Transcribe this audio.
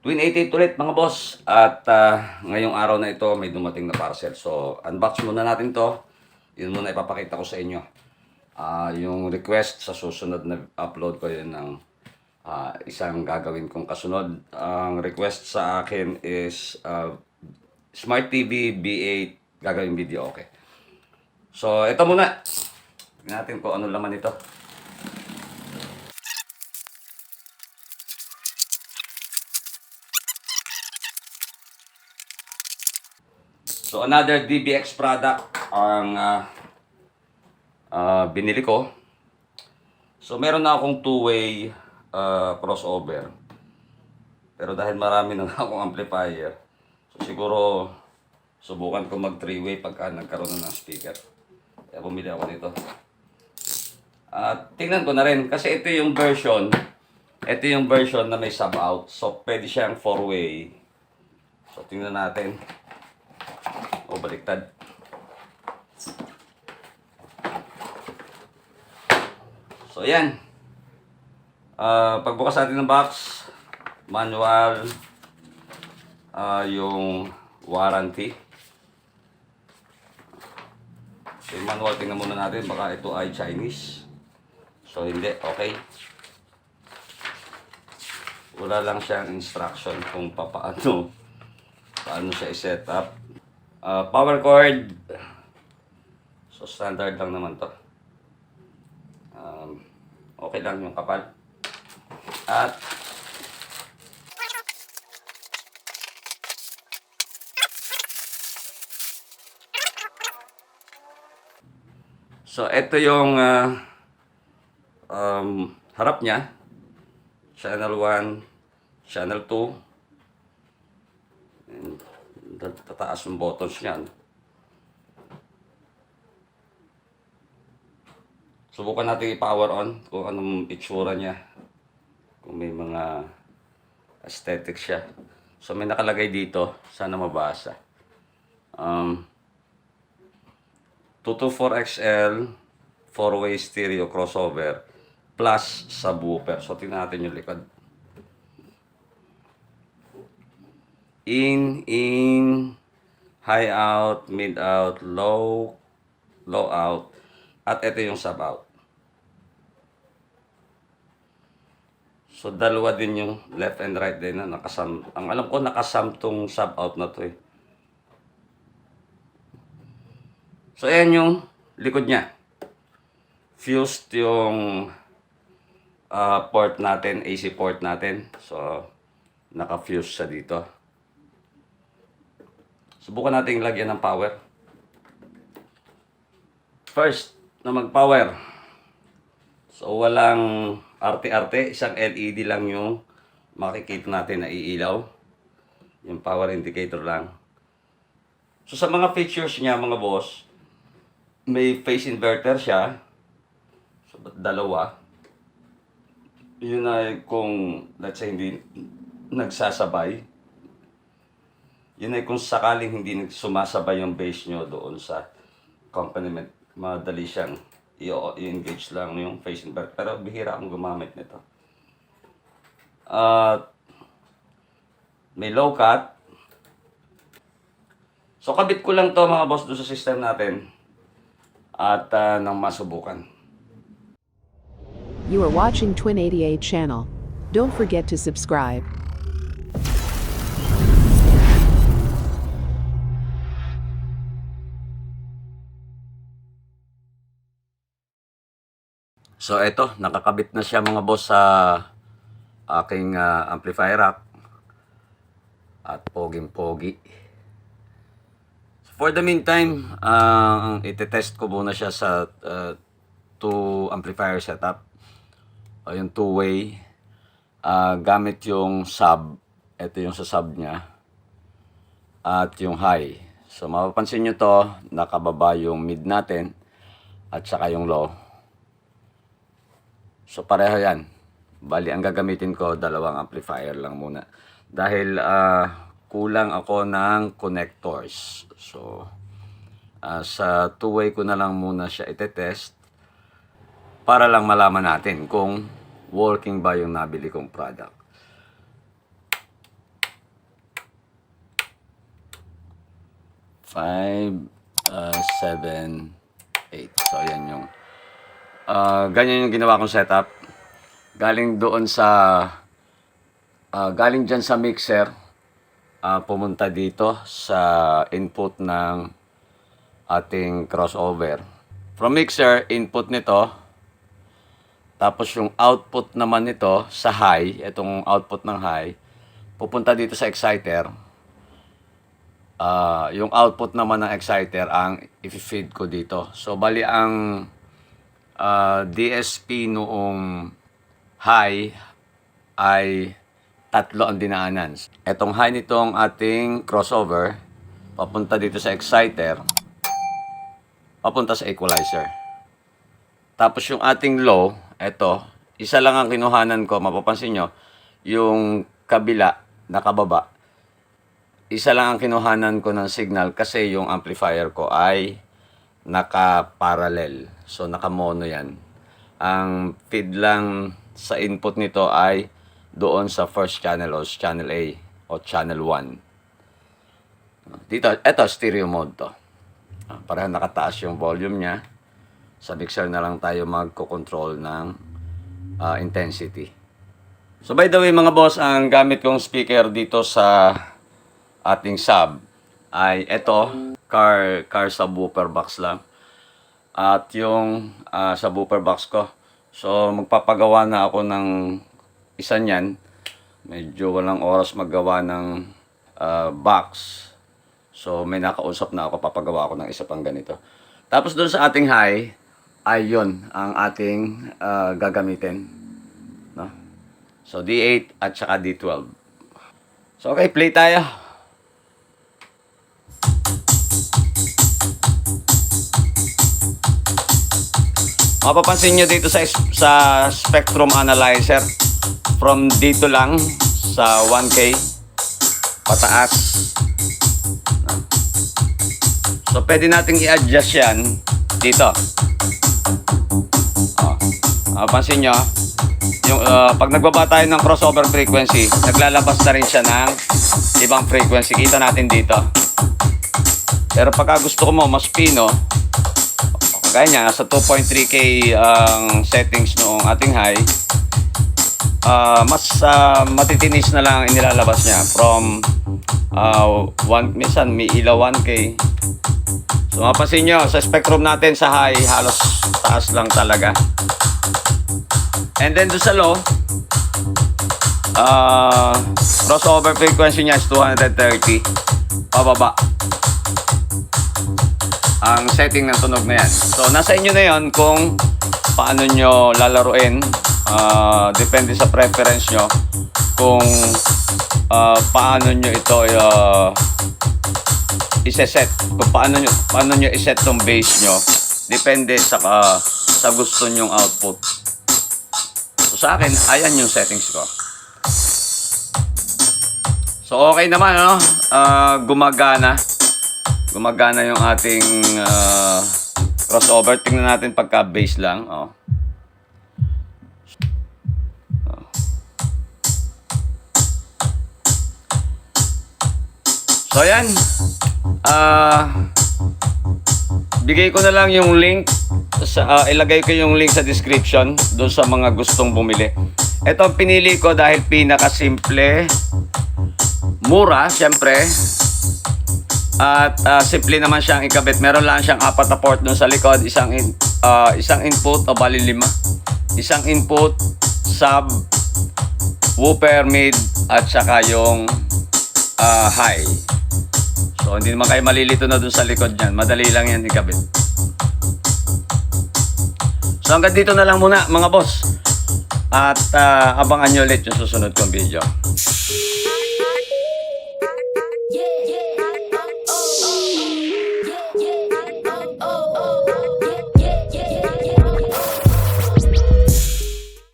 Twin 88 ulit mga boss. At ah, ngayong araw na ito may dumating na parcel. So unbox muna natin to. Yun muna ipapakita ko sa inyo. Ah, yung request sa susunod na upload ko yun ng ah, isang gagawin kong kasunod. Ang request sa akin is ah, Smart TV B8 gagawin video okay. So ito muna. Tingnan natin kung ano laman ito. So another DBX product ang ah, ah, binili ko. So meron na akong two-way ah, crossover. Pero dahil marami na akong amplifier, so siguro subukan ko mag three-way pagka nagkaroon na ng speaker. Kaya bumili ako nito. At tingnan ko na rin kasi ito yung version ito yung version na may sub out. So pwede siyang four-way. So tingnan natin. O baliktad. So yan. Ah, pagbukas natin ng box, manual, ah, yung warranty. So yung manual, tingnan muna natin, baka ito ay Chinese. So hindi, okay. Wala lang siyang instruction kung papaano paano siya i-set up. Ah, power cord. So standard lang naman to. Um, okay lang yung kapal. At So ito yung ah, um, harap niya. Channel 1, Channel 2. And, tataas yung buttons niyan. Subukan natin i-power on kung anong itsura niya. Kung may mga aesthetic siya. So may nakalagay dito, sana mabasa. Um, 224XL 4-way stereo crossover plus subwoofer. So tingnan natin yung likod. In, in, high out, mid out, low, low out, at ito yung sub out. So dalawa din yung left and right din na nakasam. Ang alam ko nakasam tong sub out na to eh. So ayan yung likod niya. Fused yung ah, port natin, AC port natin. So naka-fuse siya dito. Subukan natin lagyan ng power. First, na mag-power. So walang arte-arte, isang LED lang yung makikita natin na iilaw. Yung power indicator lang. So sa mga features niya mga boss, may phase inverter siya. So dalawa. Yun ay kung let's say hindi nagsasabay. Yun ay kung sakaling hindi sumasabay yung base nyo doon sa accompaniment, madali siyang i-engage lang yung phase inverter. Pero bihira akong gumamit nito. At may low cut. So kabit ko lang to mga boss doon sa system natin. At ah, nang masubukan. You are watching Twin 88 channel. Don't forget to subscribe. So eto, nakakabit na siya mga boss sa aking ah, amplifier rack. At poging-pogi. For the meantime, ang itetest ko muna siya sa ah, two amplifier setup. O yung two-way. Ah, gamit yung sub. Ito yung sa sub niya. At yung high. So mapapansin nyo to, nakababa yung mid natin. At saka yung low. So pareho yan. Bali, ang gagamitin ko, dalawang amplifier lang muna. Dahil uh, kulang ako ng connectors. So, uh, sa two-way ko na lang muna siya itetest para lang malaman natin kung working ba yung nabili kong product. Five, uh, seven, eight. So, yan yung ah, ganyan yung ginawa kong setup. Galing doon sa... ah, galing dyan sa mixer. ah, pumunta dito sa input ng ating crossover. From mixer, input nito. Tapos yung output naman nito sa high, itong output ng high, pupunta dito sa exciter. Ah, yung output naman ng exciter ang i-feed ko dito. So bali ang ah, DSP noong high ay tatlo ang dinaanan. Etong high nitong ating crossover papunta dito sa exciter, papunta sa equalizer. Tapos yung ating low, eto, isa lang ang kinuhanan ko, mapapansin nyo, yung kabila, nakababa, isa lang ang kinuhanan ko ng signal kasi yung amplifier ko ay naka-parallel. So, naka-mono yan. Ang feed lang sa input nito ay doon sa first channel o channel A o channel 1. Dito, eto, stereo mode to. Ah, Para nakataas yung volume niya. Sa mixer na lang tayo magko-control ng ah, intensity. So by the way mga boss, ang gamit kong speaker dito sa ating sub ay ito, car car subwoofer box lang. At yung ah, subwoofer box ko. So magpapagawa na ako ng isa niyan. Medyo walang oras maggawa ng ah, box. So may nakausap na ako, papagawa ako ng isa pang ganito. Tapos doon sa ating high, ay yun ang ating ah, gagamitin. No? So D8 at saka D12. So okay, play tayo. Mapapansin nyo dito sa, sa spectrum analyzer, from dito lang sa 1K, pataas. So, pwede nating i-adjust yan dito. Oh. Mapapansin nyo, yung, uh, pag nagbaba tayo ng crossover frequency, naglalabas na rin siya ng ibang frequency. Kita natin dito. Pero pagka gusto ko mo, mas pino, Kaya niya, nasa 2.3K ang settings noong ating high. Ah, mas ah, matitinis na lang ang inilalabas niya from uh, one, minsan may ilaw 1K. So mapapansin nyo, sa spectrum natin sa high, halos taas lang talaga. And then doon sa low, ah crossover frequency niya is 230. Pababa ang setting ng tunog na yan. So, nasa inyo na yon kung paano nyo lalaruin. Ah, depende sa preference nyo kung ah, paano nyo ito uh, iseset. Kung paano nyo, paano nyo iset tong bass nyo. Depende sa, ah, sa gusto nyong output. So, sa akin, ayan yung settings ko. So, okay naman, ano? Ah, gumagana gumagana yung ating ah, crossover. Tingnan natin pagka base lang. Oh. So, yan. Ah, bigay ko na lang yung link. Sa, ah, ilagay ko yung link sa description doon sa mga gustong bumili. Ito ang pinili ko dahil pinakasimple, mura, syempre, at ah, simple naman siyang ikabit. Meron lang siyang apat na port doon sa likod. Isang, in, ah, isang input o bali lima. Isang input, sub, woofer, mid, at saka yung ah, high. So, hindi naman kayo malilito na doon sa likod niyan. Madali lang yan ikabit. So, hanggang dito na lang muna, mga boss. At ah, abangan nyo ulit yung susunod kong video.